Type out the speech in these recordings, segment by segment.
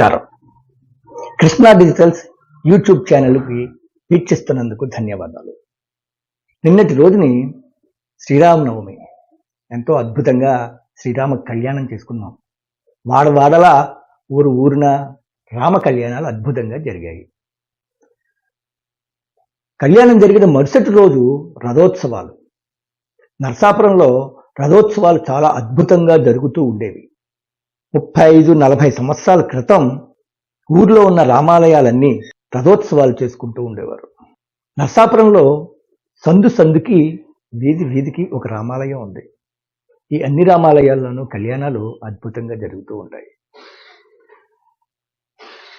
నమస్కారం. Krishna digitals YouTube ఛానల్కి వీక్షిస్తున్నందుకు ధన్యవాదాలు. నిన్నటి రోజుని శ్రీరామనవమి. ఎంతో అద్భుతంగా శ్రీరామ కళ్యాణం చేసుకున్నాం. వాడవాడలా ఊరు ఊరిన రామ కళ్యాణాలు అద్భుతంగా జరిగాయి. కళ్యాణం జరిగిన మరుసటి రోజు రథోత్సవాలు. నరసాపురంలో రథోత్సవాలు చాలా అద్భుతంగా జరుగుతూ ఉండేవి. ముప్పై ఐదు నలభై సంవత్సరాల క్రితం ఊర్లో ఉన్న రామాలయాలన్నీ రథోత్సవాలు చేసుకుంటూ ఉండేవారు. నర్సాపురంలో సందు సందుకి వీధి వీధికి ఒక రామాలయం ఉంది. ఈ అన్ని రామాలయాల్లోనూ కళ్యాణాలు అద్భుతంగా జరుగుతూ ఉంటాయి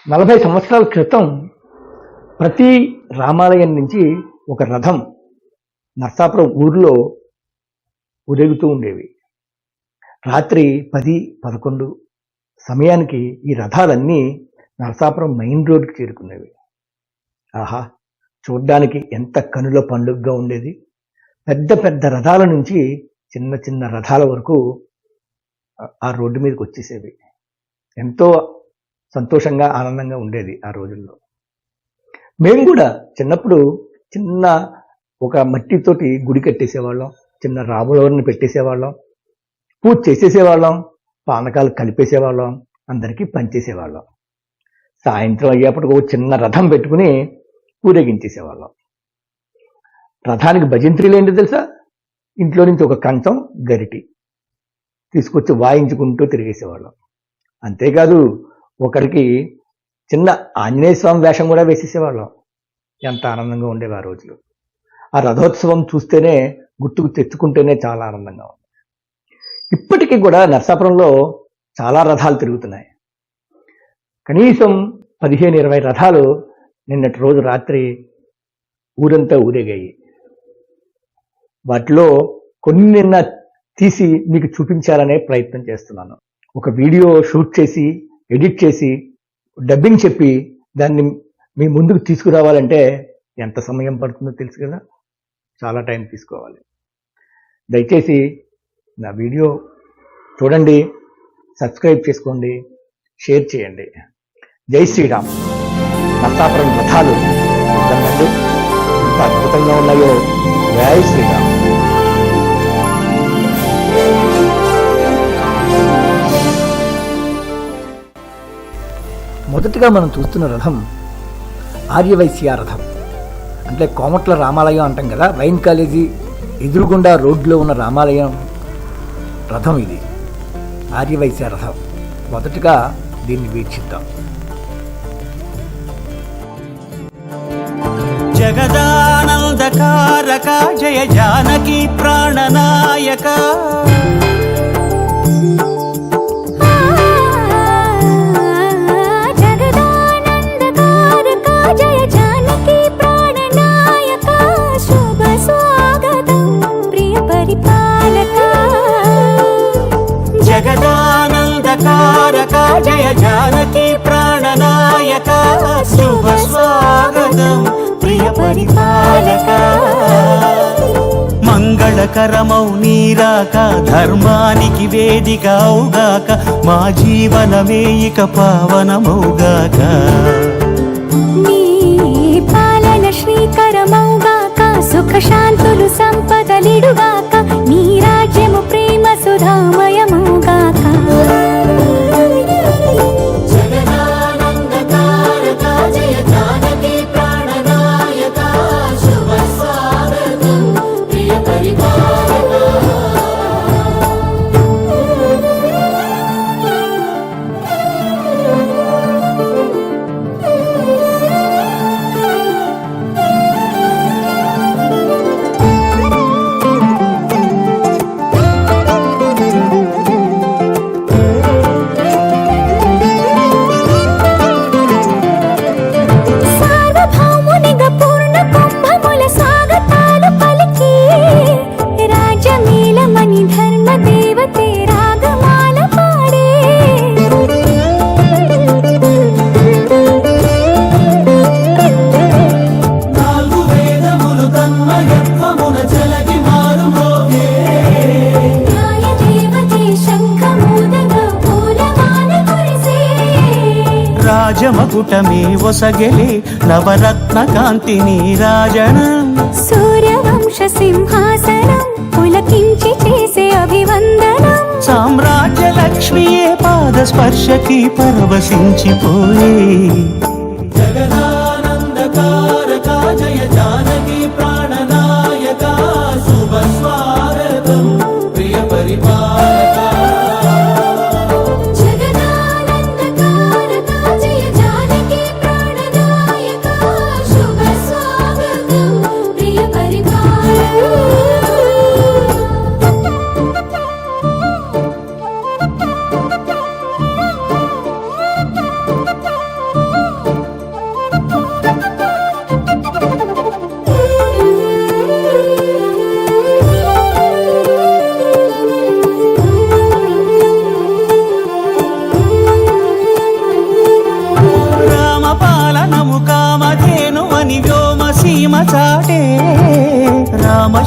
నలభై సంవత్సరాల క్రితం ప్రతి రామాలయం నుంచి ఒక రథం నర్సాపురం ఊర్లో ఊరేగుతూ ఉండేవి. రాత్రి పది పదకొండు సమయానికి ఈ రథాలన్నీ నరసాపురం మెయిన్ రోడ్కి చేరుకునేవి. ఆహా చూడ్డానికి ఎంత కనుల పండుగగా ఉండేది. పెద్ద పెద్ద రథాల నుంచి చిన్న చిన్న రథాల వరకు ఆ- రోడ్డు మీదకి వచ్చేసేవి. ఎంతో సంతోషంగా ఆనందంగా ఉండేది ఆ రోజుల్లో. మేము కూడా చిన్నప్పుడు చిన్న ఒక మట్టితోటి గుడి కట్టేసేవాళ్ళం చిన్న రాములవారిని పెట్టేసేవాళ్ళం పూజ చేసేసేవాళ్ళం పానకాలు కలిపేసేవాళ్ళం అందరికీ పంచేసేవాళ్ళం. సాయంత్రం అయ్యేప్పటికి ఒక చిన్న రథం పెట్టుకుని ఊరేగించేసేవాళ్ళం. రథానికి భజంత్రీలు ఏంటో తెలుసా? ఇంట్లో నుంచి ఒక కంచం గరిటి తీసుకొచ్చి వాయించుకుంటూ తిరిగేసేవాళ్ళం. అంతేకాదు ఒకరికి చిన్న ఆంజనేయ స్వామి వేషం కూడా వేసేసేవాళ్ళం. ఎంత ఆనందంగా ఉండేవి ఆ రోజులు. ఆ రథోత్సవం చూస్తేనే గుర్తుకు తెచ్చుకుంటేనే చాలా ఆనందంగా ఉంది ఇప్పటికీ కూడా నర్సాపురంలో చాలా రథాలు తిరుగుతున్నాయి. కనీసం పదిహేను ఇరవై రథాలు నిన్నటి రోజు రాత్రి ఊరంతా ఊరేగాయి. వాటిలో కొన్ని నిన్న తీసి మీకు చూపించాలనే ప్రయత్నం చేస్తున్నాను. ఒక వీడియో షూట్ చేసి ఎడిట్ చేసి డబ్బింగ్ చెప్పి దాన్ని మీ ముందుకు తీసుకురావాలంటే ఎంత సమయం పడుతుందో తెలుసు కదా? చాలా టైం తీసుకోవాలి. దయచేసి నా వీడియో చూడండి సబ్స్క్రైబ్ చేసుకోండి షేర్ చేయండి. జై శ్రీరామ్. నర్సాపురం రథాలు చూడండి ఎంత అద్భుతంగా ఉన్నాయో. జై శ్రీరామ్. మొదటిగా మనం చూస్తున్న రథం ఆర్యవైశ్య రథం. అంటే కోమట్ల రామాలయం అంటాం కదా? వైన్ కాలేజీ ఎదురుగుండా రోడ్లో ఉన్న రామాలయం. రథం ఇది. ఆర్యవైశ్య రథం. మొదటగా దీన్ని వీక్షిద్దాం. జగదానందకారక జయ జానకి ప్రాణనాయక. పరిపాలక. మంగళకరమౌ నీరాక ధర్మానికి వేదిక అవుగాక మా జీవనమే ఇక పావనమౌగాక. నీ పాలన శ్రీకరమౌగాక సుఖ శాంతులు సంపదలిడుగాక. మకుటమే ఒసగెలే నవరత్న కాంతి నీరాజనం సూర్యవంశ సింహాసనం పులకించి చేసే అభివందనం. సామ్రాజ్య లక్ష్మియే పాద స్పర్శకి పరవశించిపోయే. జగదానందకారక జయ జానకి ప్రాణనాయక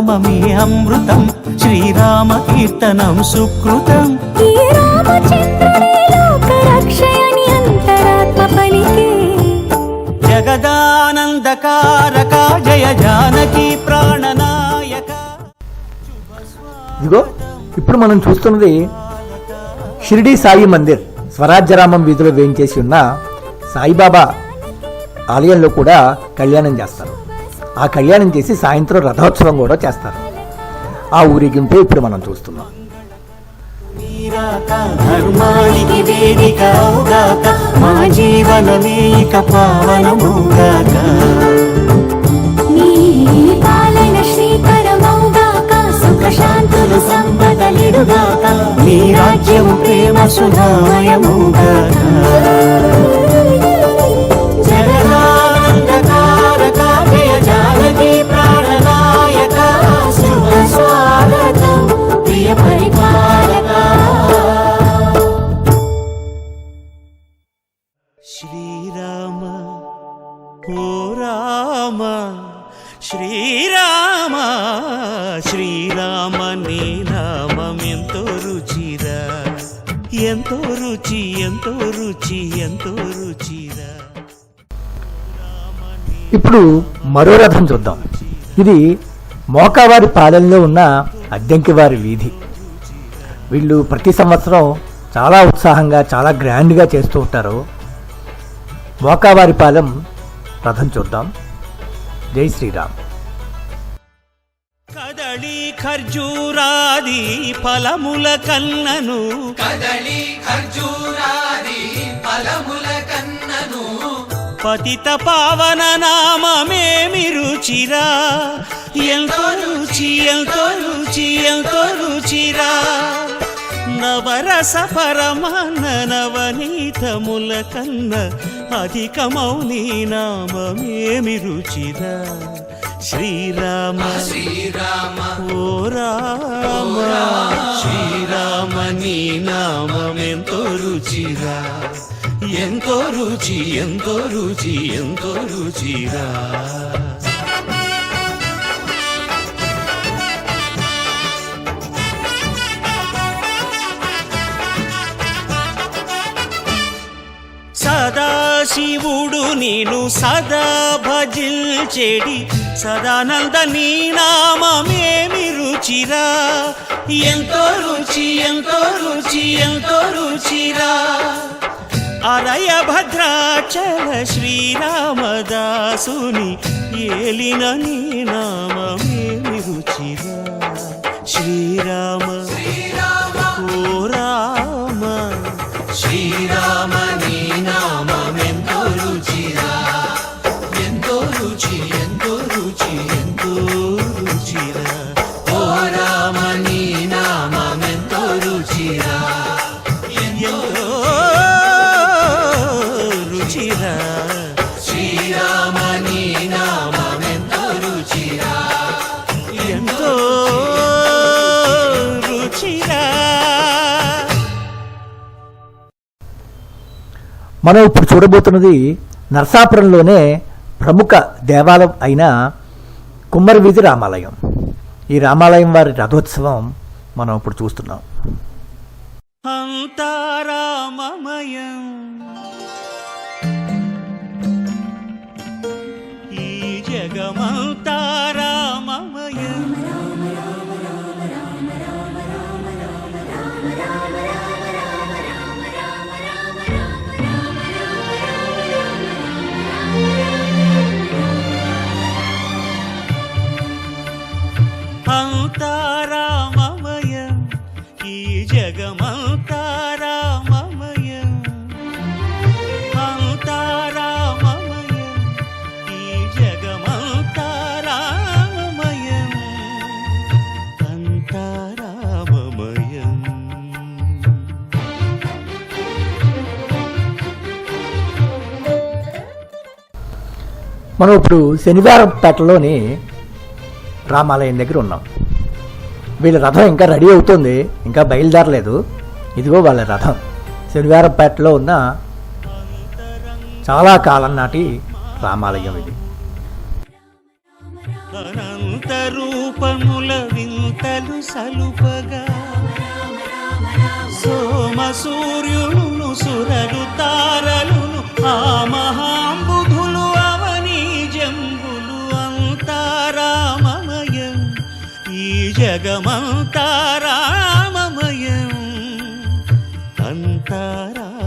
రామనామమే అమృతం శ్రీరామ కీర్తనం సుకృతం. ఈ రామచంద్రుడే లోక రక్షయని అంతరాత్మ పలికే. జగదానందకారక జయ జానకి ప్రాణనాయక. ఇదిగో ఇప్పుడు మనం చూస్తున్నది షిరిడి సాయి మందిర్ స్వరాజ్యరామం వీధిలో వేయించేసి ఉన్న సాయిబాబా ఆలయంలో కూడా కళ్యాణం చేస్తారు. ఆ కళ్యాణం చేసి సాయంత్రం రథోత్సవం కూడా చేస్తారు. ఆ ఊరేగింపే ఇప్పుడు మనం చూస్తున్నాం. నీరాక ధర్మానికి వేదిక అవుగాక మా జీవనమే ఇక పాలన సంపదలిడుగాక. ప్రేమ సుధామయముగాక ఎంతో రుచి ఎంతో రుచి ఎంతో రుచిరా ఇప్పుడు మరో రథం చూద్దాం. ఇది మోకావారి పాలెంలో ఉన్న అద్దెంకివారి వీధి. వీళ్ళు ప్రతి సంవత్సరం చాలా ఉత్సాహంగా చాలా గ్రాండ్గా చేస్తూ ఉంటారు. మోకావారి పాలెం రథం చూద్దాం. జై శ్రీరామ్. కదళి ఖర్జూరాది ఫలముల కన్నను. కదళి ఖర్జూరాది ఫలముల కన్నను. పతిత పావన నామమేమి రుచిరా ఎంతో రుచి ఎంతో రుచి ఎంతో రుచిరా. నవరస పరమాన్న నవనీతముల కన్న అధికమౌ నీ నామమేమి రుచిరా శ్రీరామ. శ్రీరామ. ఓ రామ. శ్రీరామ నీ నామమెంతో రుచిరా ఎంతో రుచి ఎంతో రుచి ఎంతో రుచిరా సదాశివుడు నేను సదా భజిల్చెడి సదానంద నీ నామమేమి రుచిరా ఎంతో రుచి ఎంతో రుచి ఎంతో రుచిరా. అరయ భద్రాచల శ్రీరామదాసుని ఏలిన నీ నామమేమి రుచిరా శ్రీరామ మనం ఇప్పుడు చూడబోతున్నది నర్సాపురంలోనే ప్రముఖ దేవాలయం అయిన కుమ్మరివీధి రామాలయం. ఈ రామాలయం వారి రథోత్సవం మనం ఇప్పుడు చూస్తున్నాం. అంతారామయం ఈ జగమంతారామయం మనం ఇప్పుడు శనివారం పేటలోని రామాలయం దగ్గర ఉన్నాం. వీళ్ళ రథం ఇంకా రెడీ అవుతుంది. ఇంకా బయలుదేరలేదు. ఇదిగో వాళ్ళ రథం. శనివారం పేటలో ఉన్న చాలా కాలం నాటి రామాలయం ఇది. అనంత రూపముల వింతలు సలుపగా సోమ సూర్యులను సురలు తారలును ఆ మహాంబుధులు ఈ జగమంతారామమయం అంతారామమయం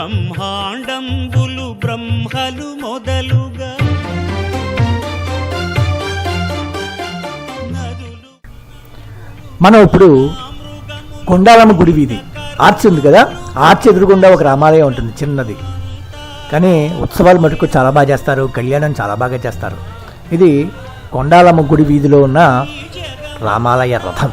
బ్రహ్మాండంబులు బ్రహ్మలు మొదలుగా మనం ఇప్పుడు కొండాలమ్మ గుడి వీధి. ఆర్చి ఉంది కదా? ఆర్చి ఎదురుగుండా ఒక రామాలయం ఉంటుంది చిన్నది. కానీ ఉత్సవాలు మటుకు చాలా బాగా చేస్తారు కళ్యాణం చాలా బాగా చేస్తారు. ఇది కొండాలమ్మ గుడి వీధిలో ఉన్న రామాలయ రథం.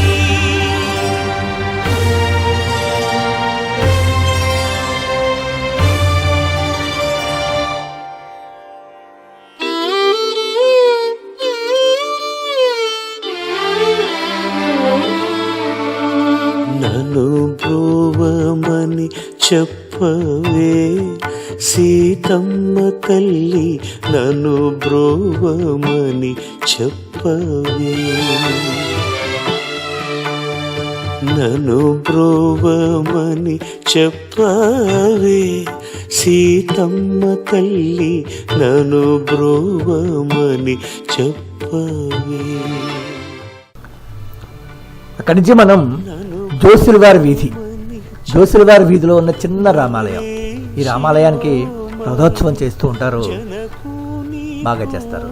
సుఖమని చెప్పవే సీతమ్మ తల్లి నన్ను బ్రోవమని చెప్పవే. నన్ను బ్రోవమని చెప్పవే సీతమ్మ తల్లి నన్ను బ్రోవమని చెప్పవే. అక్కడి నుంచి మనం జోసులవారి వీధి. జోసులవారి వీధిలో ఉన్న చిన్న రామాలయం. ఈ రామాలయానికి రథోత్సవం చేస్తూ ఉంటారు. బాగా చేస్తారు.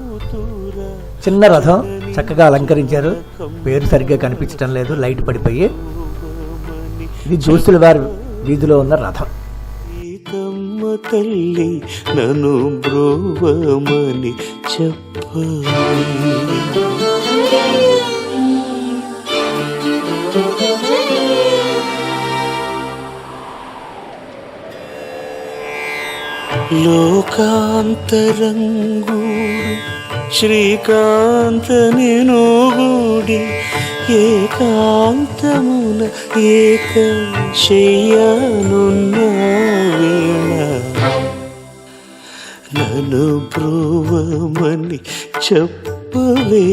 చిన్న రథం చక్కగా అలంకరించారు. పేరు సరిగ్గా కనిపించడం లేదు. లైట్ పడిపోయి ఇది జోసులవారి వీధిలో ఉన్న రథం. తల్లి నన్ను బ్రోవమని చెప్పవే లోకాంతరంగు శ్రీకాంత నేను గుడి ఏకాంతమున ఏక శయ్యానున్న వేళ నన్ను చెప్పవే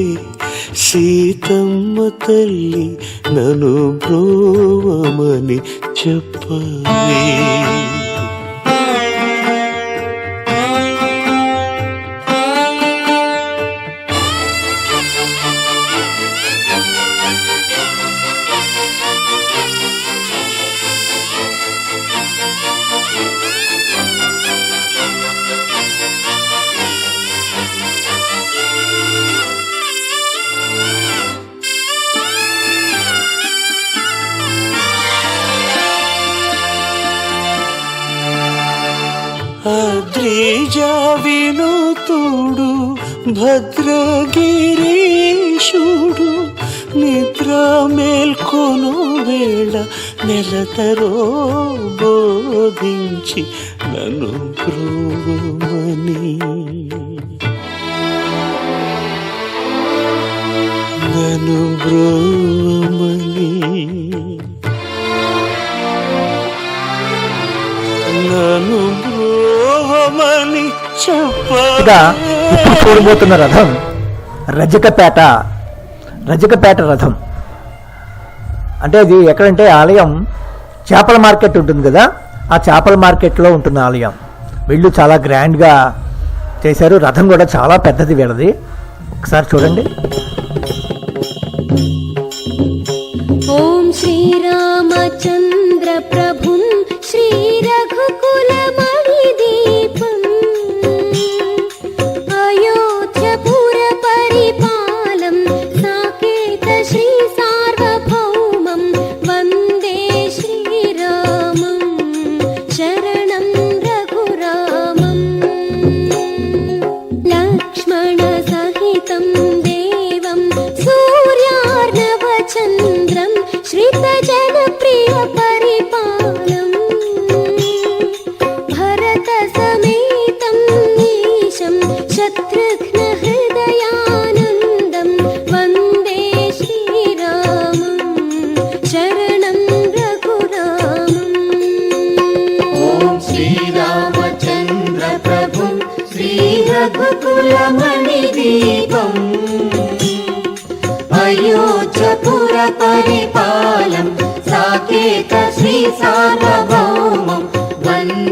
సీతమ్మ తల్లి నన్ను బ్రువమని చెప్పవే. అద్రిజావినుతుడు భద్రగిరీషుడు నిద్ర మేల్కొను వేళ నెలతరో బోధించి నన్ను ప్రోమని. నన్ను బ్రోమని నన్ను బ్రోవమని ఇక ఇప్పుడు చూడబోతున్న రథం. రజకపేట. రజకపేట రథం. అంటే ఇది ఎక్కడంటే ఆలయం చేపల మార్కెట్ ఉంటుంది కదా ఆ చేపల మార్కెట్లో ఉంటుంది ఆలయం. వీళ్ళు చాలా గ్రాండ్గా చేశారు. రథం కూడా చాలా పెద్దది వీళ్ళది. ఒకసారి చూడండి. ఓం శ్రీరామచంద్ర ప్రభు శ్రీ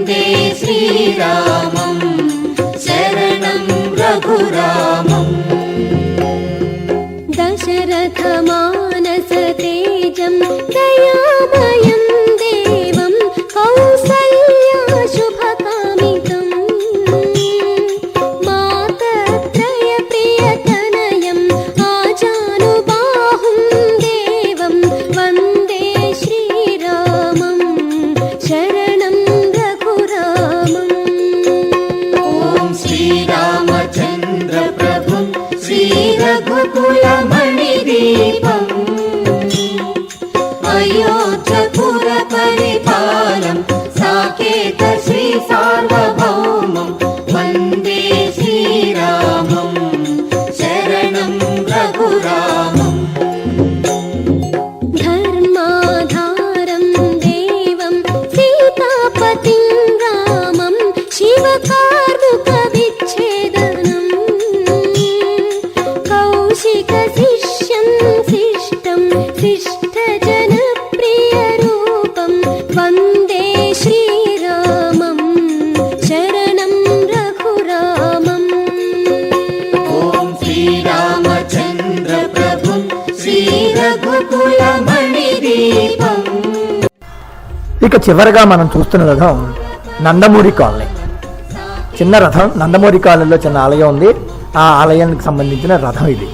वन्दे ीराम शरणं दशरथमानस दशरथमानसतेजं दयामयम्। आयो ఇక చివరిగా మనం చూస్తున్న రథం నందమూరి కాలనీ. చిన్న రథం నందమూరి కాలనీలో చిన్న ఆలయం ఉంది. ఆ ఆలయానికి సంబంధించిన రథం ఇది.